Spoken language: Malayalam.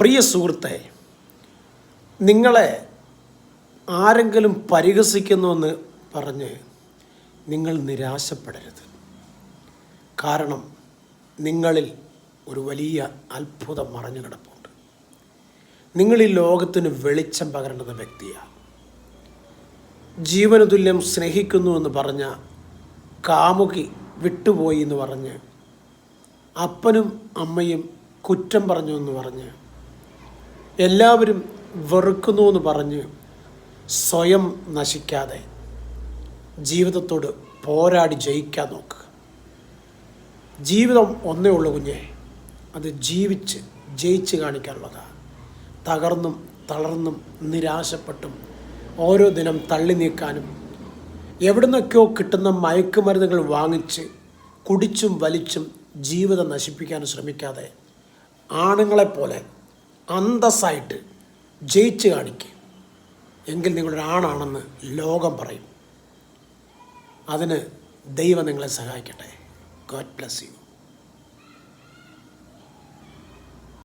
പ്രിയ സുഹൃത്തെ നിങ്ങളെ ആരെങ്കിലും പരിഹസിക്കുന്നുവെന്ന് പറഞ്ഞ് നിങ്ങൾ നിരാശപ്പെടരുത്. കാരണം നിങ്ങളിൽ ഒരു വലിയ അത്ഭുതം മറഞ്ഞു കിടപ്പുണ്ട്. നിങ്ങൾ ഈ ലോകത്തിന് വെളിച്ചം പകരേണ്ടത് വ്യക്തിയാണ് ജീവന തുല്യം സ്നേഹിക്കുന്നു എന്ന് പറഞ്ഞ കാമുകി വിട്ടുപോയി എന്ന് പറഞ്ഞ് അപ്പനും അമ്മയും കുറ്റം പറഞ്ഞു എന്ന് പറഞ്ഞ് എല്ലാവരും വെറുക്കുന്നു എന്ന് പറഞ്ഞ് സ്വയം നശിക്കാതെ ജീവിതത്തോട് പോരാടി ജയിക്കാൻ നോക്കുക ജീവിതം ഒന്നേ ഉള്ളൂ കുഞ്ഞെ. അത് ജീവിച്ച് ജയിച്ച് കാണിക്കാനുള്ളതാണ് തകർന്നും തളർന്നും നിരാശപ്പെട്ടും ഓരോ ദിനം തള്ളി നീക്കാനും എവിടുന്നൊക്കെയോ കിട്ടുന്ന മയക്കുമരുന്നുകൾ വാങ്ങിച്ച് കുടിച്ചും വലിച്ചും ജീവിതം നശിപ്പിക്കാനും ശ്രമിക്കാതെ ആണുങ്ങളെപ്പോലെ അന്തസ്സായിട്ട് ജയിച്ച് കാണിക്കുക എങ്കിൽ നിങ്ങളൊരു ആണാണെന്ന് ലോകം പറയും. അതിന് ദൈവം നിങ്ങളെ സഹായിക്കട്ടെ. God bless you